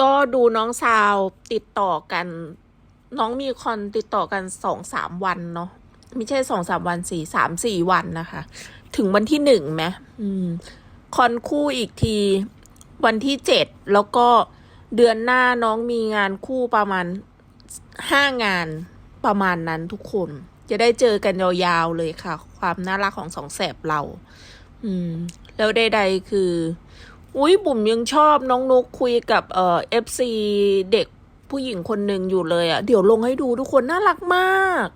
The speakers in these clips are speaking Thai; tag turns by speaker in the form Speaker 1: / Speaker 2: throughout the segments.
Speaker 1: ก็ดูน้องซาวติดต่อกัน น้องมีคอนติดต่อกันสองสามวันเนาะไม่ใช่สองสามวันสี่สามสี่วันนะคะ ถึงวันที่หนึ่งไหมอืมคอนคู่อีกทีวันที่เจ็ดแล้วก็เดือนหน้าน้องมีงานคู่ประมาณห้างานประมาณนั้นทุกคน จะได้เจอกันยาวๆเลยค่ะ ความน่ารักของสองแสบเรา อืม แล้วใดๆคือ อุ้ยบุ๋มยังชอบน้องนุกคุยกับเอ่อฟซีเด็กผู้หญิงคนหนึ่งอยู่เลยอะ่ะ เดี๋ยวลงให้ดูทุกคนน่ารักมาก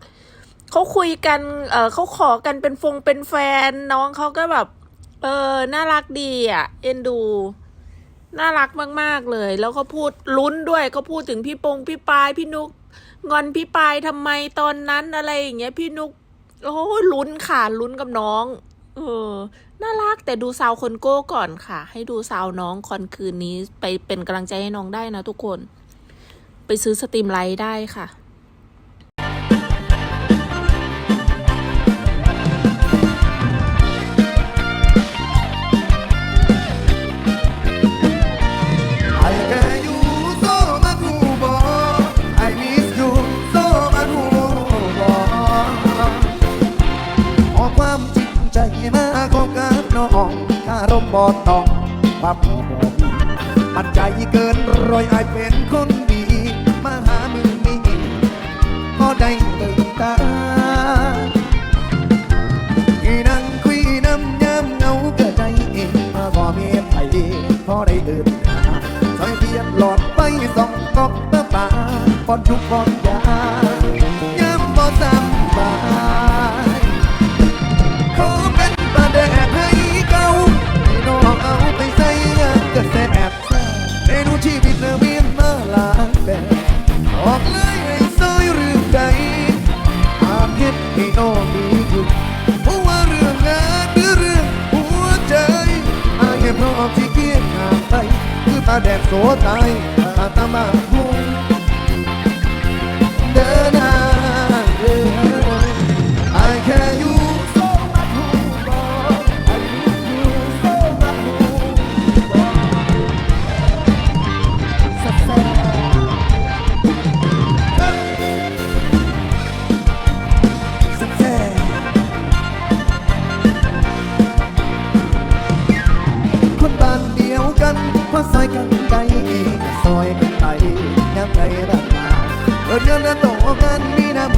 Speaker 1: เขาคุยกัน เออเขาขอกันเป็นฟงเป็นแฟน น้องเขาก็แบบ เออน่ารักดีอะ่ะ เอ็นดู น่ารักมาก ๆ เลย แล้วก็พูดลุ้นด้วยก็พูดถึงพี่ปงพี่ปายพี่นุก งอนพี่ปายทำไมตอนนั้นอะไรอย่างเงี้ย พี่นุกโอ้ยลุ้นค่ะลุ้นกับน้อง เออ น่ารักแต่ดูซาวคนโก้ก่อนค่ะ ให้ดูซาวน้องคอนคืนนี้ ไปเป็นกำลังใจให้น้องได้นะทุกคน ไปซื้อสตรีมไลท์ได้ค่ะ
Speaker 2: น้องคารมบอต้องความโมโหมีมันใจเกินร้อยอายเป็นคนดี มาหามือนี้ก็ได้ตื่นตาอีนั่งคุยน้ำย้ำเงาเกิดใจเองมาบ่มีไผพอได้เดินหาซอยเทียนหลอดไปส่องกอกตาตาปอนทุกปอน เฮ็ดให้น้องดีขึ้นเพราะว่าเรื่องงานหรือเรื่องหัวใจอายแค่พร้อมที่เคียงห่างไปคือตาแดดโสตายตาตามาพุ่ง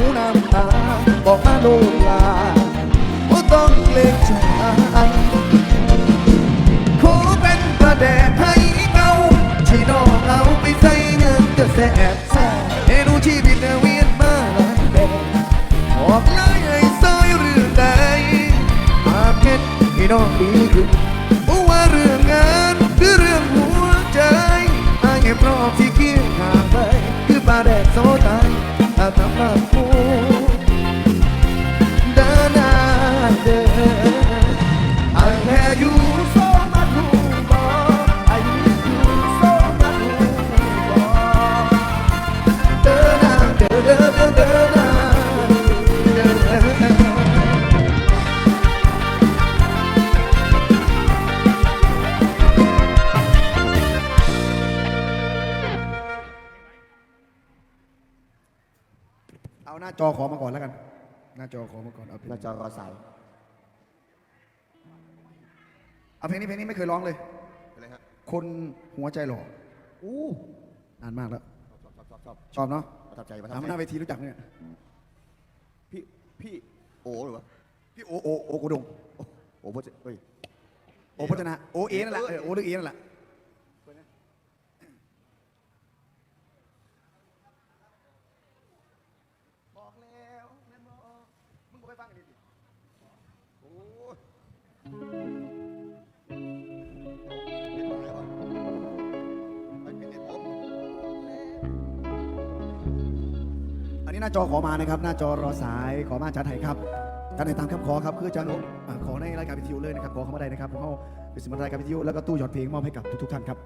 Speaker 2: หูน้ำตา บอกมาโลลาว่ต้องเกรงใจขอเป็นประแดดให้เงาที่น้องเอาไปใส่เงินจะแสบแซ่เมนูชีวิตเวียนมาหลายแบบบอกเลยให้ซอยเรื่องใดอาเพชรให้น้องดีขึ้ I have you so much more I miss you so much more เดินหน้าเดินเดินเดินเดินหน้าเดินเดินเดินเอาหน้าจอขอมาก่อนแล้วกัน หน้าจอขอมาก่อนเอาเพลง
Speaker 3: หน้าจอรอสาย
Speaker 2: เอาเพลงนี้เพลงนี้ไม่เคยร้องเลย
Speaker 3: อะไรฮะ
Speaker 2: คนหัวใจหล่อ
Speaker 3: อู้
Speaker 2: นานมากแล้ว
Speaker 3: ชอบชอบชอบชอบ
Speaker 2: ชอบเนาะ
Speaker 3: ประทับใจประทับ
Speaker 2: ทำห
Speaker 3: ใจ
Speaker 2: น้าเวทีรู้จักเนี่ย
Speaker 3: พี่พี่โอ้หรือวะ
Speaker 2: พี่โอโอโอกุดง
Speaker 3: โอ้โอ้พ่อเจเฮ้ย
Speaker 2: โอพัฒนาโอเอนั่นแหละเออโอหรือเอนั่นแหละบอกแล้วแม่นบอกมึงบอกไปฟังกันดิ
Speaker 3: โอ้ย
Speaker 2: หน้าจอขอมานะครับ หน้าจอรอสายขอมาจัดให้ครับจัดให้ตามคำขอครับคือจะอ่าขอในรายการวิทยุเลยนะครับขอเข้ามาได้นะครับเพราะเขาเป็นสมรรถรายการวิทยุแล้วก็ตู้หยอดเพลงมอบให้กับทุกๆท่านครับ